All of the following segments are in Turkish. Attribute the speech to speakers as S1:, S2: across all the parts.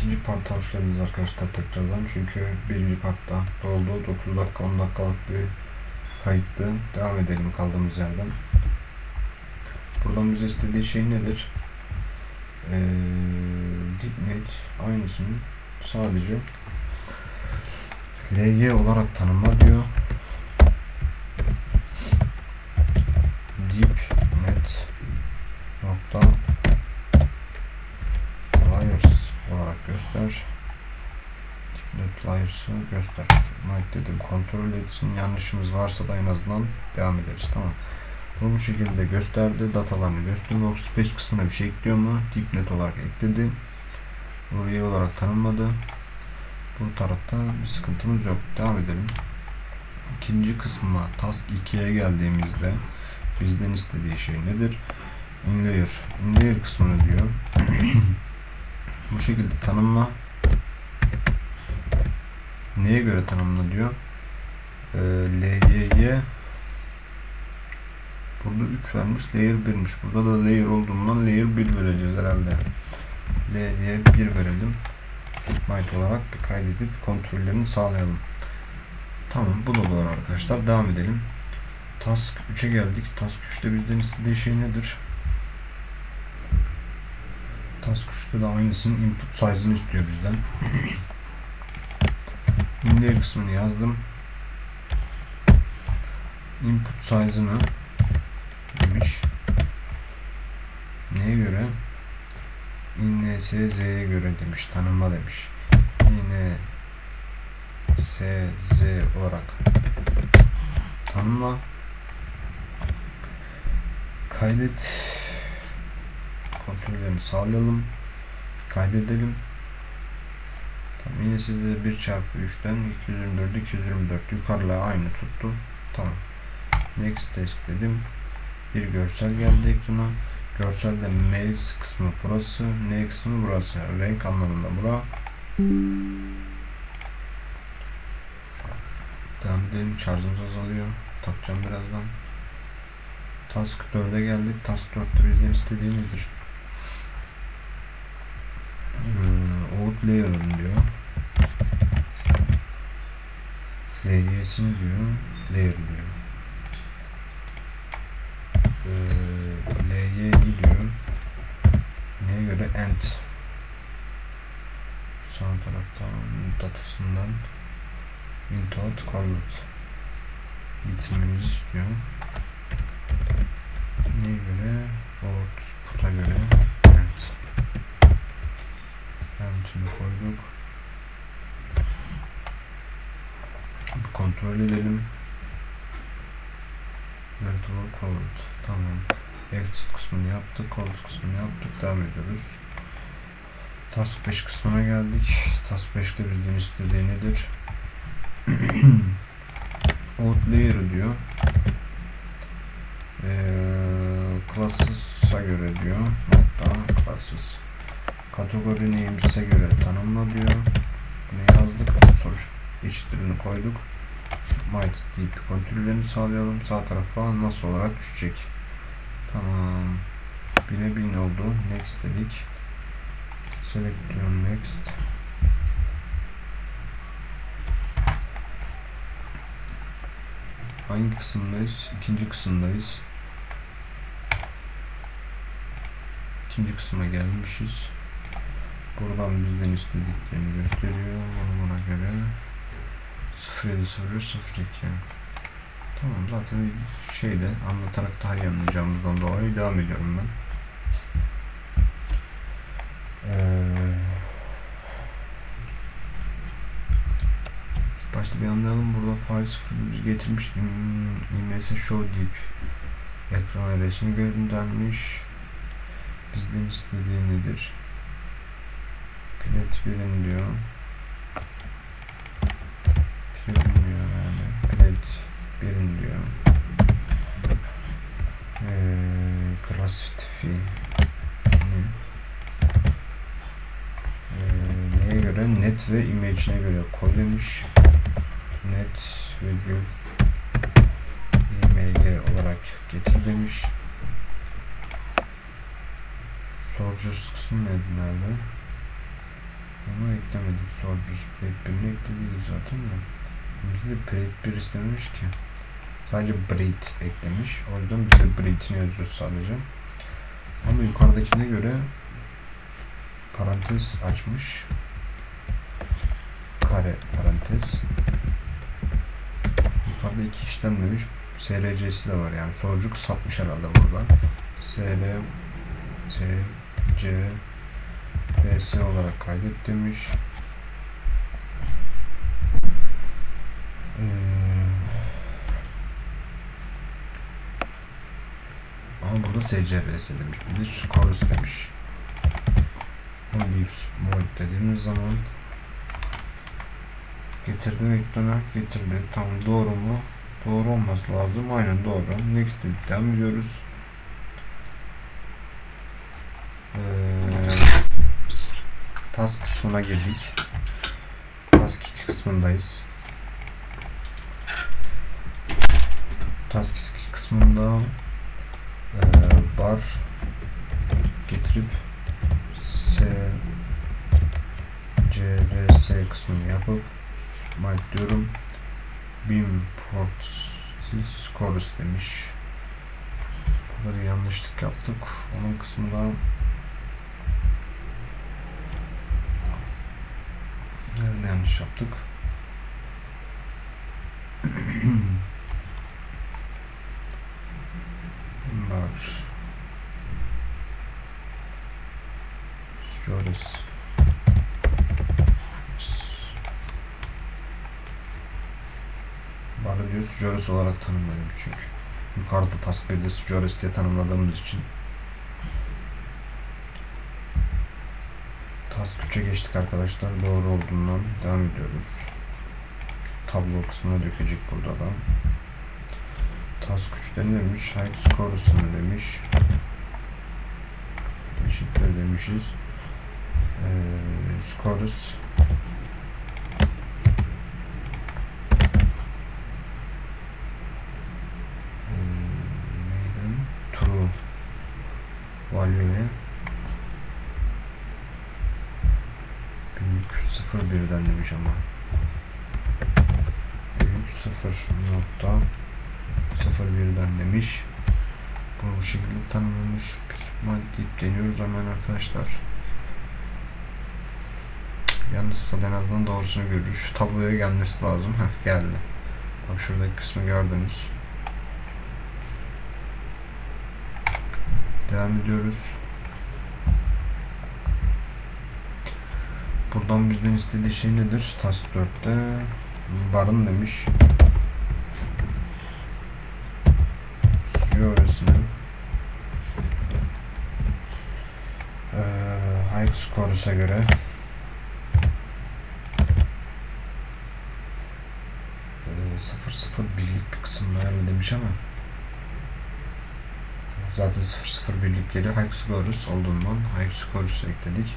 S1: ikinci parta hoş geldiniz arkadaşlar tekrardan. Çünkü birinci partta doldu. 9 dakika 10 dakikalık bir kayıttı. Devam edelim kaldığımız yerden. Buradan bize istediği şey nedir? Ee, dipnet aynısını sadece ly olarak tanımla diyor. Dipnet nokta layers olarak göster. Dipnet layers'ı göster. Might dedim kontrol etsin. Yanlışımız varsa da en azından devam ederiz. Tamam. Bunu bu şekilde gösterdi. Datalarını gösterdi. Workspace kısmına bir şey ekliyor mu? Dipnet olarak ekledi. Burayı olarak tanımladı. Bu tarafta bir sıkıntımız yok. Devam edelim. İkinci kısma task 2'ye geldiğimizde bizden istediği şey nedir? InLayer. InLayer kısmını diyor. bu şekilde tanımla. Neye göre tanımla diyor? Ee, LYY Burada 3 vermiş. Layer 1'miş. Burada da layer olduğundan layer 1 vereceğiz herhalde. LY 1 verelim. Submite olarak bir kaydedip kontrollerini sağlayalım. Tamam bu da doğru arkadaşlar. Devam edelim. Task 3'e geldik. Task 3'te bizden istediği şey nedir? Task 3'te de aynısının input size'ını istiyor bizden. Inlayer kısmını yazdım. Input size'ını demiş. Neye göre? İnne S Z'ye göre demiş. Tanımla demiş. İnne S Z olarak tanımla. Kaydet kontrollerini sağlayalım. Kaydedelim. Tamam, yine size 1 çarpı 3'ten 224 224 yukarıla aynı tuttu. Tamam. Next test dedim. Bir görsel geldi ekrana. Görselde mails kısmı burası, ne kısmı burası. Renk anlamında bura. Devam edelim. Şarjımız azalıyor. Takacağım birazdan. Task 4'e geldik. Task 4'te bizden istediği nedir? Hmm, out layer'ın diyor. Layer'sini diyor. Layer diyor. Ee, L'ye gidiyor. Neye göre end sağ taraftan datasından input callout bitirmemizi istiyor. Neye göre output'a göre end end'ini koyduk. Bir kontrol edelim. Virtual Code. Tamam. Exit kısmını yaptık. Code kısmını yaptık. Devam ediyoruz. Task 5 kısmına geldik. Task 5'te bizden istediği nedir? Outlayer diyor. Ee, Classes'a göre diyor. Nokta classes. Kategori neymişse göre tanımla diyor. Bunu yazdık. Soru içtirini koyduk. Might deyip kontrollerini sağlayalım. Sağ tarafa nasıl olarak düşecek. Tamam. Bine bin oldu. Next dedik. Select next. Hangi kısımdayız? İkinci kısımdayız. İkinci kısma gelmişiz. Buradan bizden istediklerini gösteriyor. Onu buna göre 07 02 Tamam zaten şeyde anlatarak daha iyi anlayacağımızdan dolayı devam ediyorum ben. Ee, başta bir anlayalım. Burada file 01 getirmiş. IMS show deyip ekrana resmi göndermiş. Bizden istediği nedir? Pilet 1'in diyor. Birin diyor. Ee, classify ne? Ee, neye göre? Net ve image'ine göre koy demiş. Net virgül img olarak getir demiş. Soldiers kısmı nerede? nerede? Ama eklemedik. Soldiers Break 1'ini ekledik zaten de. De Break 1 istememiş ki. Sadece Breed eklemiş. O yüzden biz de Breed'ini yazıyoruz sadece. Ama yukarıdakine göre parantez açmış. Kare parantez. Yukarıda iki işlem demiş. SRC'si de var yani. Sorcuk satmış herhalde burada. SR C C BS olarak kaydet demiş. Ama burada SCBS demiş. Bir de Chorus demiş. Bunu deyip dediğimiz zaman getirdim ekrana getirdi. Tam doğru mu? Doğru olması lazım. Aynen doğru. Next deyip devam ediyoruz. Ee, task kısmına geldik. Task 2 kısmındayız. Task 2 kısmında bar getirip S C ve S kısmını yapıp Mike diyorum Bim port scores demiş. Burada yanlışlık yaptık. Onun kısmında Nerede yanlış yaptık? Var. Scores. Scores olarak tanımladım çünkü. Yukarıda task 1'de Scores diye tanımladığımız için Task 3'e geçtik arkadaşlar. Doğru olduğundan devam ediyoruz. Tablo kısmına dökecek burada da. Task 3'te ne demiş? Height score'sunu demiş. Eşittir demişiz. Ee, scores 0,1'den demiş ama. Büyük 0.01'den demiş. Bunu bu şekilde tanımlamış. Kütüphane deyip deniyoruz hemen arkadaşlar. Yalnız en azından doğrusunu görür. Şu tabloya gelmesi lazım. Heh geldi. Bak şuradaki kısmı gördünüz. Devam ediyoruz. Buradan bizden istediği şey nedir? Tas 4'te barın demiş. Suyoresinin ee, high scores'a göre ee, 0-0 birlik bir kısım ayarlı demiş ama zaten 0-0 birlik yeri high scores olduğundan high scores ekledik.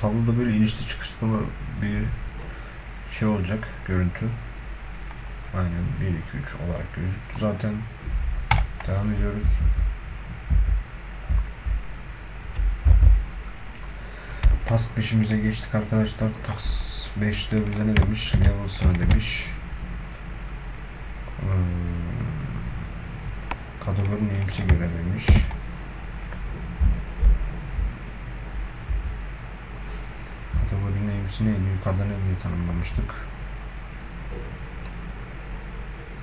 S1: Tabloda böyle inişli çıkışlı bir şey olacak görüntü. Aynen 1 2 3 olarak gözüktü zaten. Devam ediyoruz. Task 5'imize geçtik arkadaşlar. Task 5'te bize ne demiş? Level'sına demiş. Hmm. Kategori neyimsi göre demiş. Kategori neyimsi neydi? Yukarıda ne diye tanımlamıştık?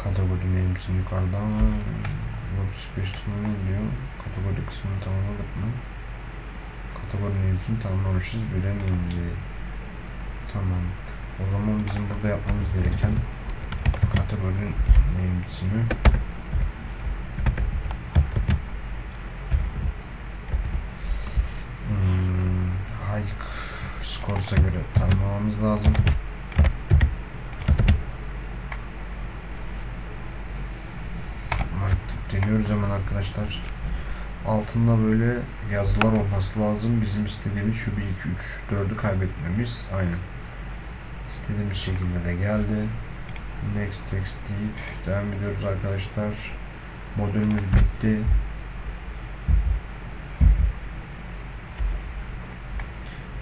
S1: Kategori neyimsi yukarıda Workspace ne diyor? Kategori kısmını tamamladık mı? Kategori neyimsini tamamlamışız. Bire neyimsi. Tamam. O zaman bizim burada yapmamız gereken kategori neyimsini hmm, high scores'a göre tanımlamamız lazım. deniyoruz hemen arkadaşlar. Altında böyle yazılar olması lazım. Bizim istediğimiz şu 1, 2, 3, 4'ü kaybetmemiz. Aynen. İstediğimiz şekilde de geldi. Next text deyip devam ediyoruz arkadaşlar. Modülümüz bitti.